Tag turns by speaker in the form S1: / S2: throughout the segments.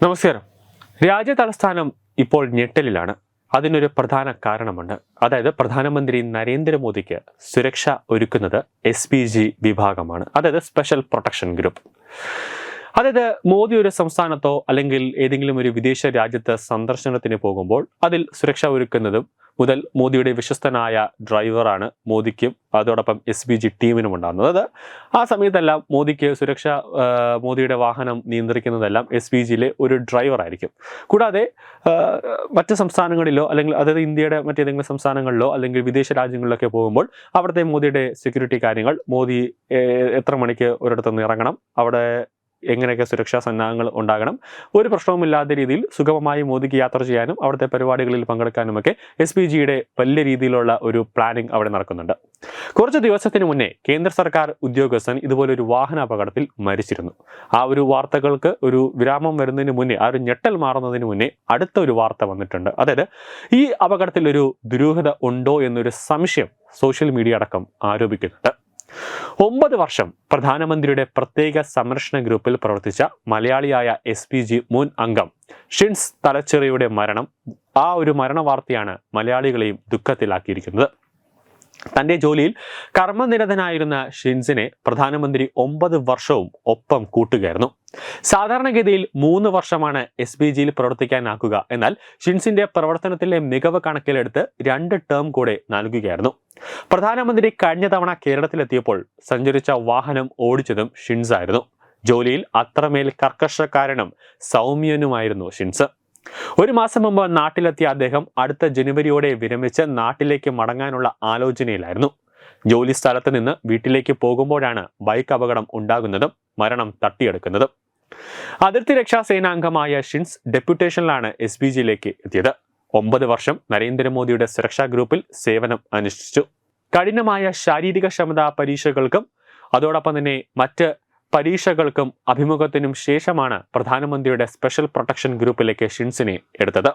S1: നമസ്കാരം. രാജ്യ തലസ്ഥാനം ഇപ്പോൾ ഞെട്ടലിലാണ്. അതിനൊരു പ്രധാന കാരണമുണ്ട്. അതായത് പ്രധാനമന്ത്രി നരേന്ദ്രമോദിക്ക് സുരക്ഷ ഒരുക്കുന്നത് എസ് പി ജി വിഭാഗമാണ്. അതായത് സ്പെഷ്യൽ പ്രൊട്ടക്ഷൻ ഗ്രൂപ്പ് അതായത് മോദി ഒരു സംസ്ഥാനത്തോ അല്ലെങ്കിൽ ഏതെങ്കിലും ഒരു വിദേശ രാജ്യത്ത് സന്ദർശനത്തിന് പോകുമ്പോൾ അതിൽ സുരക്ഷ ഒരുക്കുന്നതും മുതൽ മോദിയുടെ വിശ്വസ്തനായ ഡ്രൈവറാണ് മോദിക്കും അതോടൊപ്പം എസ് ബി ജി ടീമിനും ഉണ്ടാകുന്നത്. അത് ആ സമയത്തെല്ലാം മോദിക്ക് സുരക്ഷ മോദിയുടെ വാഹനം നിയന്ത്രിക്കുന്നതെല്ലാം എസ് ബി ജിയിലെ ഒരു ഡ്രൈവറായിരിക്കും. കൂടാതെ മറ്റ് സംസ്ഥാനങ്ങളിലോ അല്ലെങ്കിൽ അതായത് ഇന്ത്യയുടെ മറ്റേതെങ്കിലും സംസ്ഥാനങ്ങളിലോ അല്ലെങ്കിൽ വിദേശ രാജ്യങ്ങളിലൊക്കെ പോകുമ്പോൾ അവിടുത്തെ മോദിയുടെ സെക്യൂരിറ്റി കാര്യങ്ങൾ മോദി എത്ര മണിക്ക് ഒരിടത്തുനിന്ന് ഇറങ്ങണം അവിടെ എങ്ങനെയൊക്കെ സുരക്ഷാ സന്നാഹങ്ങൾ ഉണ്ടാകണം? ഒരു പ്രശ്നവുമില്ലാത്ത രീതിയിൽ സുഗമമായി മോദിക്ക് യാത്ര ചെയ്യാനും അവിടുത്തെ പരിപാടികളിൽ പങ്കെടുക്കാനുമൊക്കെ എസ് പി ജിയുടെ വലിയ രീതിയിലുള്ള ഒരു പ്ലാനിംഗ് അവിടെ നടക്കുന്നുണ്ട്. കുറച്ച് ദിവസത്തിന് മുന്നേ കേന്ദ്ര സർക്കാർ ഉദ്യോഗസ്ഥൻ ഇതുപോലെ ഒരു വാഹന അപകടത്തിൽ മരിച്ചിരുന്നു. ആ ഒരു വാർത്തകൾക്ക് ഒരു വിരാമം വരുന്നതിന് മുന്നേ ആ ഒരു ഞെട്ടൽ മാറുന്നതിന് മുന്നേ അടുത്ത ഒരു വാർത്ത വന്നിട്ടുണ്ട്. അതായത് ഈ അപകടത്തിൽ ഒരു ദുരൂഹത ഉണ്ടോ എന്നൊരു സംശയം സോഷ്യൽ മീഡിയ അടക്കം ആരോപിക്കുന്നുണ്ട്. ഒമ്പത് വർഷം പ്രധാനമന്ത്രിയുടെ പ്രത്യേക സംരക്ഷണ ഗ്രൂപ്പിൽ പ്രവർത്തിച്ച മലയാളിയായ എസ് പി ജി മുൻ അംഗം ഷിൻസ് തലച്ചെറിയുടെ മരണം. ആ ഒരു മരണ വാർത്തയാണ് മലയാളികളെയും ദുഃഖത്തിലാക്കിയിരിക്കുന്നത്. തന്റെ ജോലിയിൽ കർമ്മനിരതനായിരുന്ന ഷിൻസിനെ പ്രധാനമന്ത്രി ഒമ്പത് വർഷവും ഒപ്പം കൂട്ടുകയായിരുന്നു. സാധാരണഗതിയിൽ മൂന്ന് വർഷമാണ് എസ് ബി ജിയിൽ പ്രവർത്തിക്കാനാക്കുക. എന്നാൽ ഷിൻസിന്റെ പ്രവർത്തനത്തിലെ മികവ് കണക്കിലെടുത്ത് രണ്ട് ടേം കൂടെ നൽകുകയായിരുന്നു. പ്രധാനമന്ത്രി കഴിഞ്ഞ തവണ കേരളത്തിലെത്തിയപ്പോൾ സഞ്ചരിച്ച വാഹനം ഓടിച്ചതും ഷിൻസ് ആയിരുന്നു. ജോലിയിൽ അത്രമേൽ കർക്കശക്കാരനും സൗമ്യനുമായിരുന്നു ഷിൻസ്. ഒരു മാസം മുമ്പ് നാട്ടിലെത്തിയ അദ്ദേഹം അടുത്ത ജനുവരിയോടെ വിരമിച്ച് നാട്ടിലേക്ക് മടങ്ങാനുള്ള ആലോചനയിലായിരുന്നു. ജോലി സ്ഥലത്ത് നിന്ന് വീട്ടിലേക്ക് പോകുമ്പോഴാണ് ബൈക്ക് അപകടം ഉണ്ടാകുന്നതും മരണം തട്ടിയെടുക്കുന്നതും. അതിർത്തി രക്ഷാ സേനാംഗമായ ഷിൻസ് ഡെപ്യൂട്ടേഷനിലാണ് എസ് ബി ജിയിലേക്ക് എത്തിയത്. ഒമ്പത് വർഷം നരേന്ദ്രമോദിയുടെ സുരക്ഷാ ഗ്രൂപ്പിൽ സേവനം അനുഷ്ഠിച്ചു. കഠിനമായ ശാരീരിക ക്ഷമതാ പരീക്ഷകൾക്കും അതോടൊപ്പം തന്നെ മറ്റ് പരീക്ഷകൾക്കും അഭിമുഖത്തിനും ശേഷമാണ് പ്രധാനമന്ത്രിയുടെ സ്പെഷ്യൽ പ്രൊട്ടക്ഷൻ ഗ്രൂപ്പിലേക്ക് ഷിൻസിനെ എടുത്തത്.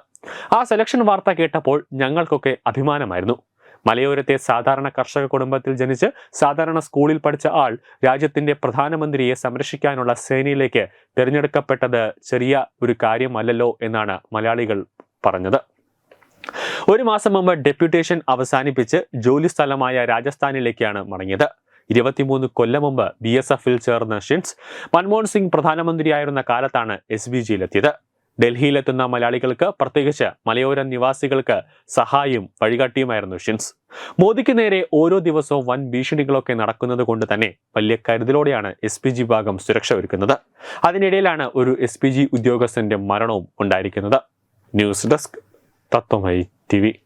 S1: ആ സെലക്ഷൻ വാർത്ത കേട്ടപ്പോൾ ഞങ്ങൾക്കൊക്കെ അഭിമാനമായിരുന്നു. മലയോരത്തെ സാധാരണ കർഷക കുടുംബത്തിൽ ജനിച്ച് സാധാരണ സ്കൂളിൽ പഠിച്ച ആൾ രാജ്യത്തിന്റെ പ്രധാനമന്ത്രിയെ സംരക്ഷിക്കാനുള്ള സേനയിലേക്ക് തിരഞ്ഞെടുക്കപ്പെട്ടത് ചെറിയ ഒരു കാര്യമല്ലല്ലോ എന്നാണ് മലയാളികൾ പറഞ്ഞത്. ഒരു മാസം മുമ്പ് ഡെപ്യൂട്ടേഷൻ അവസാനിപ്പിച്ച് ജോലി സ്ഥലമായ രാജസ്ഥാനിലേക്കാണ് മടങ്ങിയത്. ഇരുപത്തിമൂന്ന് കൊല്ലം മുമ്പ് ബി എസ് എഫിൽ ചേർന്ന ഷിൻസ് മൻമോഹൻ സിംഗ് പ്രധാനമന്ത്രിയായിരുന്ന കാലത്താണ് എസ് ബി ജിയിലെത്തിയത്. ഡൽഹിയിലെത്തുന്ന മലയാളികൾക്ക് പ്രത്യേകിച്ച് മലയോര നിവാസികൾക്ക് സഹായിയും വഴികാട്ടിയുമായിരുന്നു ഷിൻസ്. മോദിക്ക് നേരെ ഓരോ ദിവസവും വൻ ഭീഷണികളൊക്കെ നടക്കുന്നത് കൊണ്ട് തന്നെ വലിയ കരുതലോടെയാണ് എസ് പി ജി ഭാഗം സുരക്ഷ ഒരുക്കുന്നത്. അതിനിടയിലാണ് ഒരു എസ് പി ജി ഉദ്യോഗസ്ഥന്റെ മരണവും ഉണ്ടായിരിക്കുന്നത്. ന്യൂസ് ഡെസ്ക് തത്വമൈ. ടി